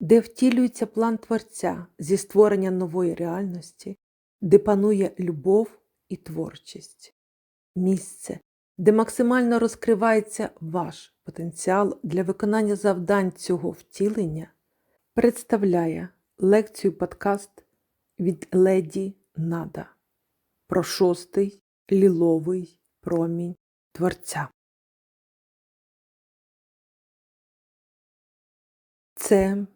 де втілюється план Творця зі створення нової реальності, де панує любов і творчість. Місце, де максимально розкривається ваш потенціал для виконання завдань цього втілення, представляє лекцію подкаст від Леді Нада про шостий ліловий промінь Творця. Це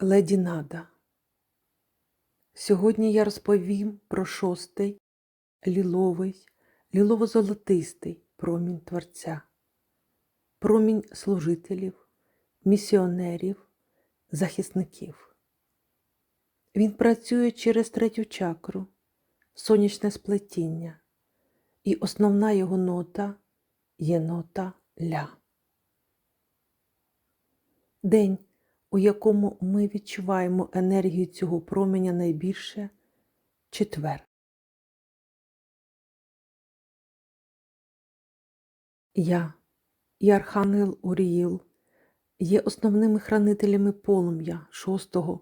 Леді Нада. Сьогодні я розповім про шостий ліловий, лілово-золотистий промінь Творця, промінь служителів, місіонерів, захисників. Він працює через третю чакру, сонячне сплетіння, і основна його нота є нота ля. День, у якому ми відчуваємо енергію цього променя найбільше четвер. Я і Архангел Оріїл є основними хранителями полум'я шостого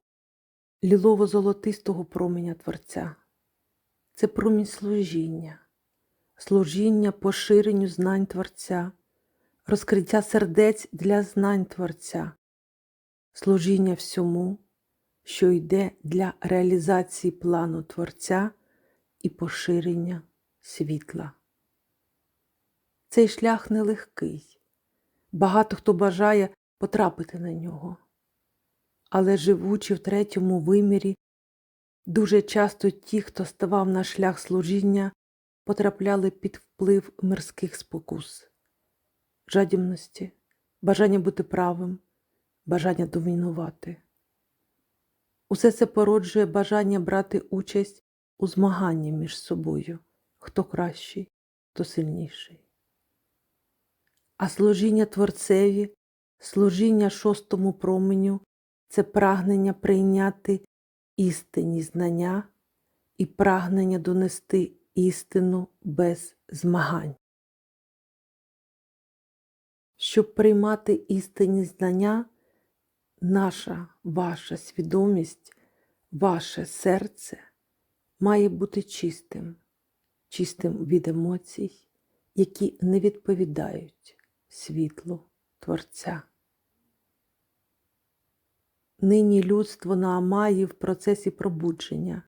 лілово-золотистого променя Творця. Це промінь служіння, служіння поширенню знань Творця, розкриття сердець для знань Творця, служіння всьому, що йде для реалізації плану Творця і поширення світла. Цей шлях нелегкий, багато хто бажає потрапити на нього, але живучи в третьому вимірі, дуже часто ті, хто ставав на шлях служіння, потрапляли під вплив мирських спокус, жадібності, бажання бути правим, бажання домінувати. Усе це породжує бажання брати участь у змаганні між собою, хто кращий, хто сильніший. А служіння Творцеві, служіння шостому променю це прагнення прийняти істинні знання і прагнення донести істину без змагань. Щоб приймати істинні знання, наша ваша свідомість, ваше серце має бути чистим, чистим від емоцій, які не відповідають світлу Творця. Нині людство на Амаї в процесі пробудження,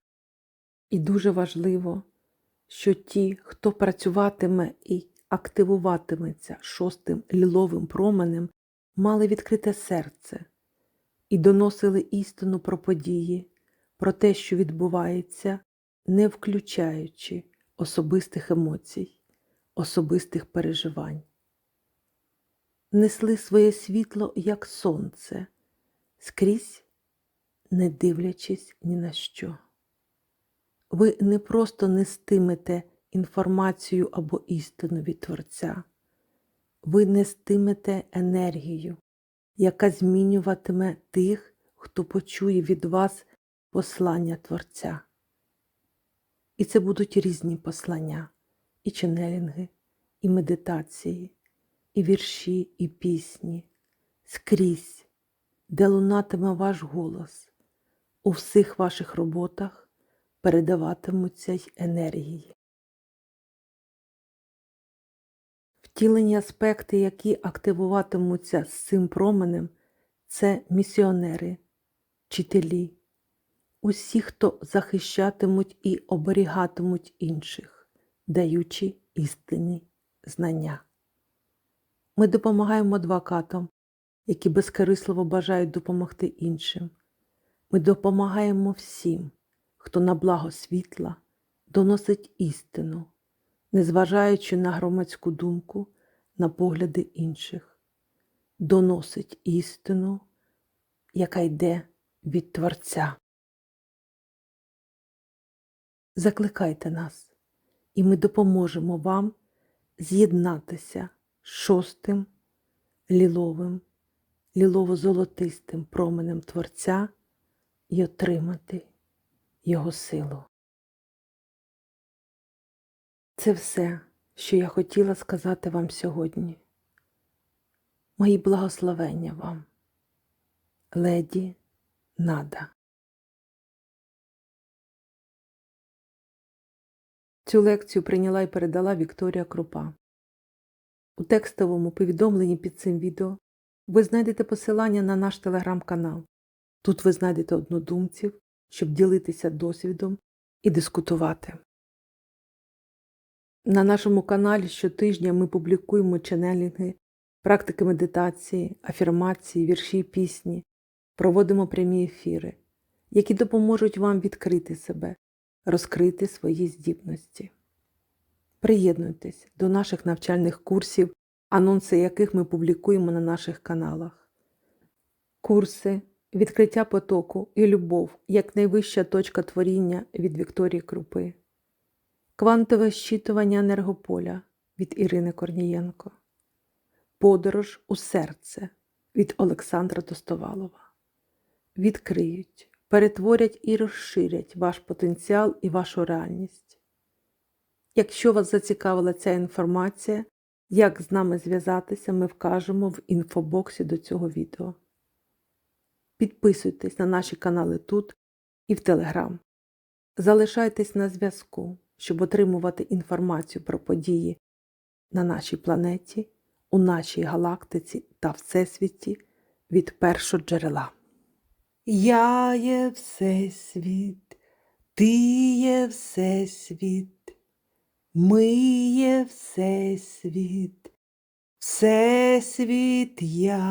і дуже важливо, що ті, хто працюватиме і активуватиметься шостим ліловим променем, мали відкрите серце і доносили істину про події, про те, що відбувається, не включаючи особистих емоцій, особистих переживань. Несли своє світло, як сонце, скрізь не дивлячись ні на що. Ви не просто нестимете інформацію або істину від Творця, ви нестимете енергію, яка змінюватиме тих, хто почує від вас послання Творця. І це будуть різні послання, і ченелінги, і медитації, і вірші, і пісні, скрізь, де лунатиме ваш голос, у всіх ваших роботах передаватимуться й енергії. Втілені аспекти, які активуватимуться з цим променем, це місіонери, вчителі, усі, хто захищатимуть і оберігатимуть інших, даючи істинні знання. Ми допомагаємо адвокатам, які безкорисливо бажають допомогти іншим. Ми допомагаємо всім, хто на благо світла доносить істину, незважаючи на громадську думку, на погляди інших, доносить істину, яка йде від Творця. Закликайте нас, і ми допоможемо вам з'єднатися з шостим ліловим, лілово-золотистим променем Творця і отримати Його силу. Це все, що я хотіла сказати вам сьогодні. Мої благословення вам, леді Нада. Цю лекцію прийняла і передала Вікторія Крупа. У текстовому повідомленні під цим відео ви знайдете посилання на наш телеграм-канал. Тут ви знайдете однодумців, щоб ділитися досвідом і дискутувати. На нашому каналі щотижня ми публікуємо ченелінги, практики медитації, афірмації, вірші, пісні, проводимо прямі ефіри, які допоможуть вам відкрити себе, розкрити свої здібності. Приєднуйтесь до наших навчальних курсів, анонси яких ми публікуємо на наших каналах. Курси Відкриття потоку і любов як найвища точка творіння від Вікторії Крупи. Квантове щитування енергополя від Ірини Корнієнко. Подорож у серце від Олександра Достовалова. Відкриють, перетворять і розширять ваш потенціал і вашу реальність. Якщо вас зацікавила ця інформація, як з нами зв'язатися, ми вкажемо в інфобоксі до цього відео. Підписуйтесь на наші канали тут і в Телеграм. Залишайтесь на зв'язку, щоб отримувати інформацію про події на нашій планеті, у нашій галактиці та Всесвіті від першого джерела. Я є Всесвіт, ти є Всесвіт, ми є Всесвіт, Всесвіт я.